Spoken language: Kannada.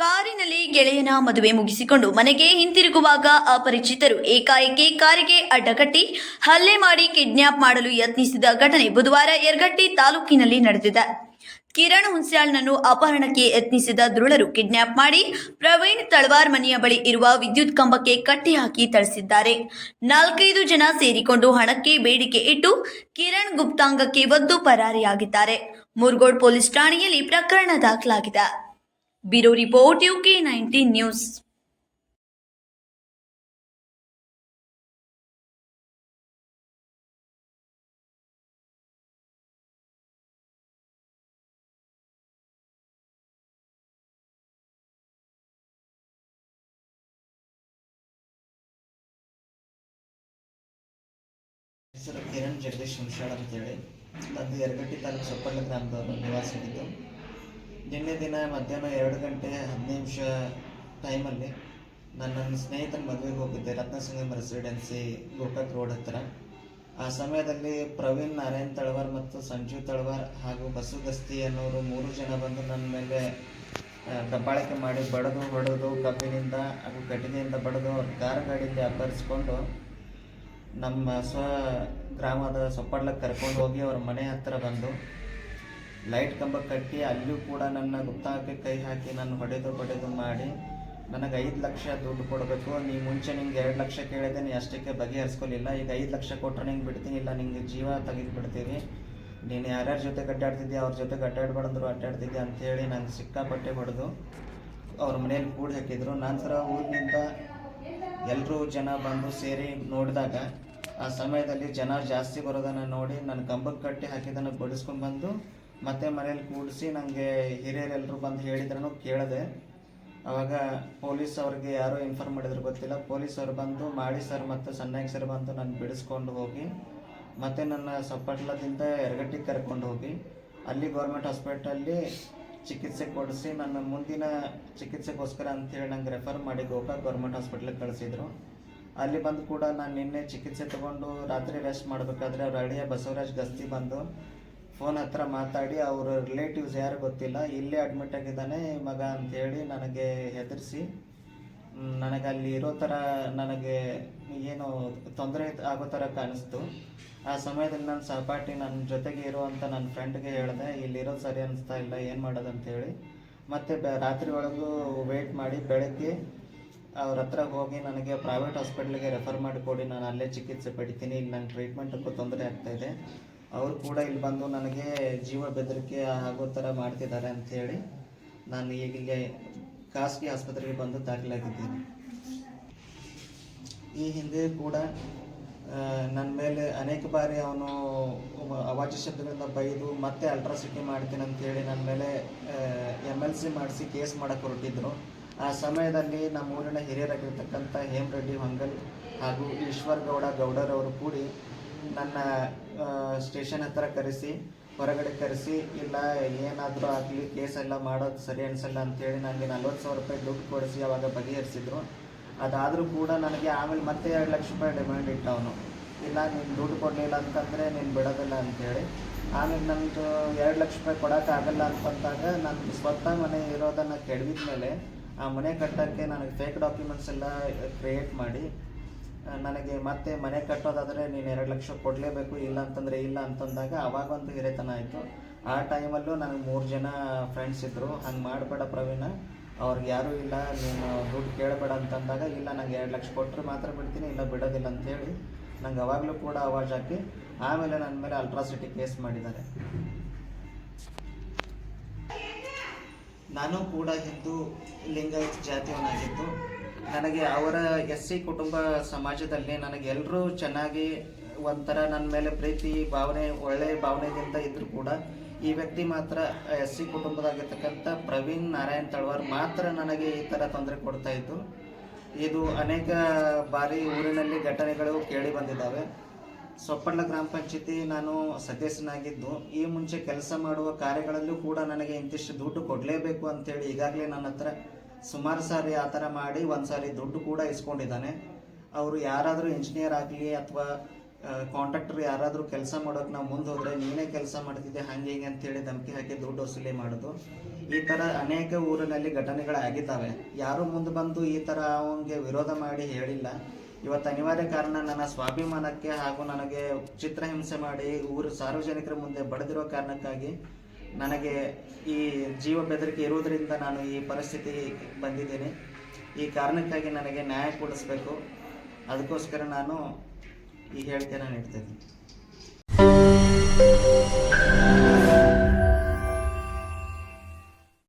ಕಾರಿನಲ್ಲಿ ಗೆಳೆಯನ ಮದುವೆ ಮುಗಿಸಿಕೊಂಡು ಮನೆಗೆ ಹಿಂತಿರುಗುವಾಗ ಅಪರಿಚಿತರು ಏಕಾಏಕಿ ಕಾರಿಗೆ ಅಡ್ಡಗಟ್ಟಿ ಹಲ್ಲೆ ಮಾಡಿ ಕಿಡ್ನ್ಯಾಪ್ ಮಾಡಲು ಯತ್ನಿಸಿದ ಘಟನೆ ಬುಧವಾರ ಯರ್ಗಟ್ಟಿ ತಾಲೂಕಿನಲ್ಲಿ ನಡೆದಿದೆ. ಕಿರಣ್ ಹುನ್ಸ್ಯಾಳ್ನನ್ನು ಅಪಹರಣಕ್ಕೆ ಯತ್ನಿಸಿದ ದುರುಳರು ಕಿಡ್ನ್ಯಾಪ್ ಮಾಡಿ ಪ್ರವೀಣ್ ತಳವಾರ್ ಮನೆಯ ಬಳಿ ಇರುವ ವಿದ್ಯುತ್ ಕಂಬಕ್ಕೆ ಕಟ್ಟಿ ಹಾಕಿ ಥಳಿಸಿದ್ದಾರೆ. ನಾಲ್ಕೈದು ಜನ ಸೇರಿಕೊಂಡು ಹಣಕ್ಕೆ ಬೇಡಿಕೆ ಇಟ್ಟು ಕಿರಣ್ ಗುಪ್ತಾಂಗಕ್ಕೆ ಒದ್ದು ಪರಾರಿಯಾಗಿದ್ದಾರೆ. ಮುರ್ಗೋಡ್ ಪೊಲೀಸ್ ಠಾಣೆಯಲ್ಲಿ ಪ್ರಕರಣ ದಾಖಲಾಗಿದೆ. bureau report UK nineteen news ಹೆಸರು ಕಿರಣ್ ಜಗದೀಶ್ ಹುಣಸಾಳ್ ಅಂತೇಳಿ ತಂದೆ ಯರಗಟ್ಟಿ ತಾಲೂಕು ಸೊಪ್ಪಳ್ಳ ಗ್ರಾಮದವರು ನಿವಾಸಿಯಾಗಿದ್ದು ನಿನ್ನೆ ದಿನ ಮಧ್ಯಾಹ್ನ ಎರಡು ಗಂಟೆ ಹದಿನೈದು ನಿಮಿಷ ಟೈಮಲ್ಲಿ ನಾನು ನನ್ನ ಸ್ನೇಹಿತನ ಮದುವೆಗೆ ಹೋಗಿದ್ದೆ. ರತ್ನಸಿಂಗಮ್ ರೆಸಿಡೆನ್ಸಿ ಗೋಕಾಕ್ ರೋಡ್ ಹತ್ತಿರ ಆ ಸಮಯದಲ್ಲಿ ಪ್ರವೀಣ್ ನಾರಾಯಣ್ ತಳವಾರ್ ಮತ್ತು ಸಂಜೀವ್ ತಳವಾರ್ ಹಾಗೂ ಬಸು ಗಸ್ತಿ ಅನ್ನೋರು ಮೂರು ಜನ ಬಂದು ನನ್ನ ಮೇಲೆ ದಬ್ಬಾಳಿಕೆ ಮಾಡಿ ಬಡದು ಹೊಡೆದು ಕಬ್ಬಿನಿಂದ ಹಾಗೂ ಕಟ್ಟಿಗೆಯಿಂದ ಬಡದು ಅವ್ರ ಕಾರ್ ಗಾಡಿಯಲ್ಲಿ ಅಪಹರಿಸ್ಕೊಂಡು ನಮ್ಮ ಸ್ವ ಗ್ರಾಮದ ಸೊಪ್ಪಡ್ಲಕ್ಕೆ ಕರ್ಕೊಂಡು ಹೋಗಿ ಅವ್ರ ಮನೆ ಹತ್ತಿರ ಬಂದು ಲೈಟ್ ಕಂಬ ಕಟ್ಟಿ ಅಲ್ಲೂ ಕೂಡ ನನ್ನ ಗುಪ್ತಾಕ್ಕೆ ಕೈ ಹಾಕಿ ನಾನು ಹೊಡೆದು ಹೊಡೆದು ಮಾಡಿ, ನನಗೆ ಐದು ಲಕ್ಷ ದುಡ್ಡು ಕೊಡಬೇಕು. ನೀ ಮುಂಚೆ ನಿಂಗೆ ಎರಡು ಲಕ್ಷ ಕೇಳಿದೆ ನೀ ಅಷ್ಟಕ್ಕೆ ಬಗೆಹರಿಸ್ಕೊಲಿಲ್ಲ. ಈಗ ಐದು ಲಕ್ಷ ಕೊಟ್ಟರೆ ನಿಂಗೆ ಬಿಡ್ತೀನಿ, ಇಲ್ಲ ನಿಂಗೆ ಜೀವ ತೆಗೆದು ಬಿಡ್ತೀವಿ ನೀನು ಯಾರ್ಯಾರ ಜೊತೆ ಅಡ್ಡಾಡ್ತಿದ್ದೆ ಅವ್ರ ಜೊತೆ ಅಡ್ಡಾಡ್ಬಾರ್ದು ಅಡ್ಡಾಡ್ತಿದ್ದೆ ಅಂಥೇಳಿ ನಂಗೆ ಸಿಕ್ಕಾಪಟ್ಟೆ ಹೊಡೆದು ಅವ್ರ ಮನೇಲಿ ಕೂಡಿ ಹಾಕಿದ್ರು. ನಂತರ ಊರಿನಿಂದ ಎಲ್ಲರೂ ಜನ ಬಂದು ಸೇರಿ ನೋಡಿದಾಗ, ಆ ಸಮಯದಲ್ಲಿ ಜನ ಜಾಸ್ತಿ ಬರೋದನ್ನು ನೋಡಿ, ನನ್ನ ಕಂಬಕ್ಕೆ ಕಟ್ಟಿ ಹಾಕಿದ್ದನ್ನು ಬಡಿಸ್ಕೊಂಡು ಬಂದು ಮತ್ತೆ ಮನೇಲಿ ಕೂಡಿಸಿ ನನಗೆ ಹಿರಿಯರೆಲ್ಲರೂ ಬಂದು ಹೇಳಿದ್ರೂ ಕೇಳಿದೆ. ಅವಾಗ ಪೊಲೀಸ್ ಅವ್ರಿಗೆ ಯಾರೋ ಇನ್ಫಾರ್ಮ್ ಮಾಡಿದ್ರು ಗೊತ್ತಿಲ್ಲ. ಪೊಲೀಸ್ ಅವ್ರು ಬಂದು ಮಾಡಿ ಸರ್ ಮತ್ತು ಸಣ್ಣಾಗಿ ಸರ್ ಬಂದು ನಾನು ಬಿಡಿಸ್ಕೊಂಡು ಹೋಗಿ, ಮತ್ತೆ ನನ್ನ ಸಪ್ಪಟ್ಲದಿಂದ ಎರಗಟ್ಟಿಗೆ ಕರ್ಕೊಂಡು ಹೋಗಿ, ಅಲ್ಲಿ ಗೌರ್ಮೆಂಟ್ ಹಾಸ್ಪಿಟಲಲ್ಲಿ ಚಿಕಿತ್ಸೆ ಕೊಡಿಸಿ ನನ್ನ ಮುಂದಿನ ಚಿಕಿತ್ಸೆಗೋಸ್ಕರ ಅಂತೇಳಿ ನಂಗೆ ರೆಫರ್ ಮಾಡಿ ಗೋಕಾಕ್ ಗೌರ್ಮೆಂಟ್ ಹಾಸ್ಪಿಟ್ಲಿಗೆ ಕಳಿಸಿದ್ರು. ಅಲ್ಲಿ ಬಂದು ಕೂಡ ನಾನು ನಿನ್ನೆ ಚಿಕಿತ್ಸೆ ತಗೊಂಡು ರಾತ್ರಿ ರೆಸ್ಟ್ ಮಾಡಬೇಕಾದ್ರೆ ಅವ್ರ ಅಳಿಯ ಬಸವರಾಜ್ ಗಸ್ತಿ ಬಂದು ಫೋನ್ ಹತ್ರ ಮಾತಾಡಿ, ಅವ್ರ ರಿಲೇಟಿವ್ಸ್ ಯಾರು ಗೊತ್ತಿಲ್ಲ, ಇಲ್ಲೇ ಅಡ್ಮಿಟ್ ಆಗಿದ್ದಾನೆ ಮಗ ಅಂತೇಳಿ ನನಗೆ ಹೆದರಿಸಿ ನನಗೆ ಅಲ್ಲಿ ಇರೋ ಥರ ನನಗೆ ಏನು ತೊಂದರೆ ಆಗೋ ಥರ ಕಾಣಿಸ್ತು. ಆ ಸಮಯದಲ್ಲಿ ನನ್ನ ಸಹಪಾಠಿ ನನ್ನ ಜೊತೆಗೆ ಇರುವಂಥ ನನ್ನ ಫ್ರೆಂಡ್ಗೆ ಹೇಳಿದೆ ಇಲ್ಲಿರೋದು ಸರಿ ಅನಿಸ್ತಾ ಇಲ್ಲ, ಏನು ಮಾಡೋದು ಅಂತೇಳಿ. ಮತ್ತು ಬೆ, ರಾತ್ರಿ ಒಳಗೂ ವೆಯ್ಟ್ ಮಾಡಿ ಬೆಳಗ್ಗೆ ಅವ್ರ ಹತ್ರ ಹೋಗಿ ನನಗೆ ಪ್ರೈವೇಟ್ ಹಾಸ್ಪಿಟ್ಲಿಗೆ ರೆಫರ್ ಮಾಡಿ ಕೊಡಿ, ನಾನು ಅಲ್ಲೇ ಚಿಕಿತ್ಸೆ ಪಡಿತೀನಿ, ಇಲ್ಲಿ ನನ್ನ ಟ್ರೀಟ್ಮೆಂಟಕ್ಕೂ ತೊಂದರೆ ಆಗ್ತಾಯಿದೆ ಅವರು ಕೂಡ ಇಲ್ಲಿ ಬಂದು ನನಗೆ ಜೀವ ಬೆದರಿಕೆ ಆಗೋ ಥರ ಮಾಡ್ತಿದ್ದಾರೆ ಅಂಥೇಳಿ ನಾನು ಈಗ ಇಲ್ಲಿಗೆ ಖಾಸಗಿ ಆಸ್ಪತ್ರೆಗೆ ಬಂದು ದಾಖಲಾಗಿದ್ದೀನಿ. ಈ ಹಿಂದೆ ಕೂಡ ನನ್ನ ಮೇಲೆ ಅನೇಕ ಬಾರಿ ಅವನು ಅವಾಚ್ಯ ಶಬ್ದಗಳಿಂದ ಬೈದು ಮತ್ತೆ ಅಲ್ಟ್ರಾಸಿಟಿ ಮಾಡ್ತೀನಿ ಅಂತೇಳಿ ನನ್ನ ಮೇಲೆ ಎಂ ಎಲ್ ಸಿ ಮಾಡಿಸಿ ಕೇಸ್ ಮಾಡಕ್ಕೆ ಹೊರಟಿದ್ರು. ಆ ಸಮಯದಲ್ಲಿ ನಮ್ಮ ಊರಿನ ಹಿರಿಯರಾಗಿರ್ತಕ್ಕಂಥ ಹೇಮರೆಡ್ಡಿ, ಹೊಂಗಲ್ ಹಾಗೂ ಈಶ್ವರ್ ಗೌಡ ಗೌಡರವರು ಕೂಡಿ ನನ್ನ ಸ್ಟೇಷನ್ ಹತ್ರ ಕರೆಸಿ, ಹೊರಗಡೆ ಕರೆಸಿ, ಇಲ್ಲ ಏನಾದರೂ ಆಗಲಿ ಕೇಸ್ ಎಲ್ಲ ಮಾಡೋದು ಸರಿ ಅನಿಸಲ್ಲ ಅಂತೇಳಿ ನನಗೆ ನಲ್ವತ್ತು ಸಾವಿರ ರೂಪಾಯಿ ದುಡ್ಡು ಕೊಡಿಸಿ ಅವಾಗ ಬಗೆಹರಿಸಿದ್ರು. ಅದಾದರೂ ಕೂಡ ನನಗೆ ಆಮೇಲೆ ಮತ್ತೆ ಎರಡು ಲಕ್ಷ ರೂಪಾಯಿ ಡಿಮ್ಯಾಂಡ್ ಇಟ್ಟ ಅವನು ಇಲ್ಲ, ನೀನು ದುಡ್ಡು ಕೊಡಲಿಲ್ಲ ಅಂತಂದರೆ ನೀನು ಬಿಡೋದಿಲ್ಲ ಅಂತೇಳಿ. ಆಮೇಲೆ ನನ್ನದು ಎರಡು ಲಕ್ಷ ರೂಪಾಯಿ ಕೊಡೋಕ್ಕಾಗಲ್ಲ ಅಂತಂದಾಗ ನನ್ನ ಸ್ವತಃ ಮನೆ ಇರೋದನ್ನು ಕೆಡವಿದ ಮೇಲೆ ಆ ಮನೆ ಕಟ್ಟೋಕ್ಕೆ ನನಗೆ ಫೇಕ್ ಡಾಕ್ಯುಮೆಂಟ್ಸ್ ಎಲ್ಲ ಕ್ರಿಯೇಟ್ ಮಾಡಿ ನನಗೆ ಮತ್ತೆ ಮನೆ ಕಟ್ಟೋದಾದರೆ ನೀನು ಎರಡು ಲಕ್ಷ ಕೊಡಲೇಬೇಕು, ಇಲ್ಲ ಅಂತಂದರೆ ಇಲ್ಲ ಅಂತಂದಾಗ ಅವಾಗ ಒಂದು ಹಿರೇತನ ಆಯಿತು. ಆ ಟೈಮಲ್ಲೂ ನನಗೆ ಮೂರು ಜನ ಫ್ರೆಂಡ್ಸ್ ಇದ್ದರು ಹಂಗೆ ಮಾಡಬೇಡ ಪ್ರವೀಣ. ಅವ್ರಿಗೆ ಯಾರೂ ಇಲ್ಲ, ನೀನು ದುಡ್ಡು ಕೇಳಬೇಡ ಅಂತಂದಾಗ, ಇಲ್ಲ ನಂಗೆ ಎರಡು ಲಕ್ಷ ಕೊಟ್ಟರೆ ಮಾತ್ರ ಬಿಡ್ತೀನಿ, ಇಲ್ಲ ಬಿಡೋದಿಲ್ಲ ಅಂತೇಳಿ ನಂಗೆ ಅವಾಗಲೂ ಕೂಡ ಅವಾಜ್ ಹಾಕಿ, ಆಮೇಲೆ ನನ್ನ ಮೇಲೆ ಅಲ್ಟ್ರಾಸಿಟಿ ಕೇಸ್ ಮಾಡಿದ್ದಾರೆ. ನಾನು ಕೂಡ ಹಿಂದೂ ಲಿಂಗಾಯತ್ ಜಾತಿಯವನಾಗಿದ್ದು. ನನಗೆ ಅವರ ಎಸ್ ಸಿ ಕುಟುಂಬ ಸಮಾಜದಲ್ಲಿ ನನಗೆ ಎಲ್ಲರೂ ಚೆನ್ನಾಗಿ ಒಂಥರ ನನ್ನ ಮೇಲೆ ಪ್ರೀತಿ, ಭಾವನೆ ಒಳ್ಳೆಯ ಭಾವನೆಯಿಂದ ಇದ್ದರೂ ಕೂಡ ಈ ವ್ಯಕ್ತಿ ಮಾತ್ರ ಎಸ್ ಸಿ ಕುಟುಂಬದಾಗಿರ್ತಕ್ಕಂಥ ಪ್ರವೀಣ್ ನಾರಾಯಣ್ ತಳವಾರ್ ಮಾತ್ರ ನನಗೆ ಈ ಥರ ತೊಂದರೆ ಕೊಡ್ತಾ ಇದ್ದು, ಇದು ಅನೇಕ ಬಾರಿ ಊರಿನಲ್ಲಿ ಘಟನೆಗಳು ಕೇಳಿ ಬಂದಿದ್ದಾವೆ. ಸೊಪ್ಪಳ್ಳ ಗ್ರಾಮ ಪಂಚಾಯತಿ ನಾನು ಸದಸ್ಯನಾಗಿದ್ದು, ಈ ಮುಂಚೆ ಕೆಲಸ ಮಾಡುವ ಕಾರ್ಯಗಳಲ್ಲೂ ಕೂಡ ನನಗೆ ಇಂತಿಷ್ಟು ದುಡ್ಡು ಕೊಡಲೇಬೇಕು ಅಂತೇಳಿ ಈಗಾಗಲೇ ನನ್ನ ಹತ್ರ ಸುಮಾರು ಸಾರಿ ಆ ಥರ ಮಾಡಿ ಒಂದು ಸಾರಿ ದುಡ್ಡು ಕೂಡ ಇಸ್ಕೊಂಡಿದ್ದಾನೆ. ಅವರು ಯಾರಾದರೂ ಇಂಜಿನಿಯರ್ ಆಗಲಿ ಅಥವಾ ಕಾಂಟ್ರಾಕ್ಟರ್ ಯಾರಾದರೂ ಕೆಲಸ ಮಾಡೋಕೆ ನಾವು ಮುಂದೆ ಹೋದರೆ ನೀನೇ ಕೆಲಸ ಮಾಡ್ತಿದ್ದೆ, ಹಾಗೆ ಅಂತ ಅಂತೇಳಿ ಧಮಕಿ ಹಾಕಿ ದುಡ್ಡು ವಸೂಲಿ ಮಾಡೋದು. ಈ ಥರ ಅನೇಕ ಊರಿನಲ್ಲಿ ಘಟನೆಗಳಾಗಿದ್ದಾವೆ. ಯಾರೂ ಮುಂದೆ ಬಂದು ಈ ಥರ ಅವನಿಗೆ ವಿರೋಧ ಮಾಡಿ ಹೇಳಿಲ್ಲ. ಇವತ್ತು ಅನಿವಾರ್ಯ ಕಾರಣ ನನ್ನ ಸ್ವಾಭಿಮಾನಕ್ಕೆ ಹಾಗೂ ನನಗೆ ಚಿತ್ರಹಿಂಸೆ ಮಾಡಿ ಊರು ಸಾರ್ವಜನಿಕರ ಮುಂದೆ ಬಡದಿರೋ ಕಾರಣಕ್ಕಾಗಿ ನನಗೆ ಈ ಜೀವ ಬೆದರಿಕೆ ಇರುವುದರಿಂದ ನಾನು ಈ ಪರಿಸ್ಥಿತಿ ಬಂದಿದ್ದೇನೆ. ಈ ಕಾರಣಕ್ಕಾಗಿ ನನಗೆ ನ್ಯಾಯ ಕೊಡಿಸ್ಬೇಕು. ಅದಕ್ಕೋಸ್ಕರ ನಾನು ಈ ಹೇಳಿಕೆನ ನೀಡ್ತೇನೆ